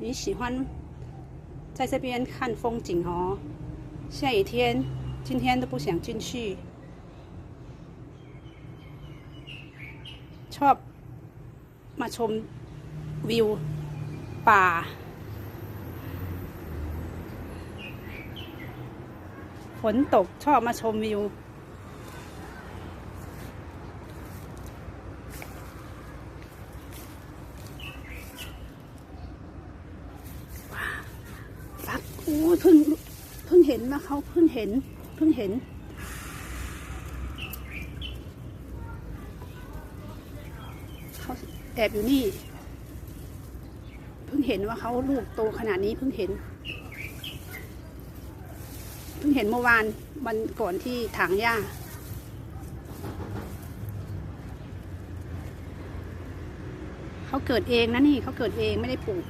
你喜欢在这边看风景哦。下雨天，今天都不想进去。ชอบมาชมวิวป่า ฝนตกชอบมาชมวิว โอ้เพิ่งเพิ่งเห็นมาเขาเพิ่งเห็นเพิ่งเห็น เขาแอบอยู่นี่ เพิ่งเห็นว่าเขาลูกโตขนาดนี้เพิ่งเห็น เพิ่งเห็นเมื่อวานวันก่อนที่ถางหญ้าเขาเกิดเองนะนี่เขาเกิดเองไม่ได้ปลูก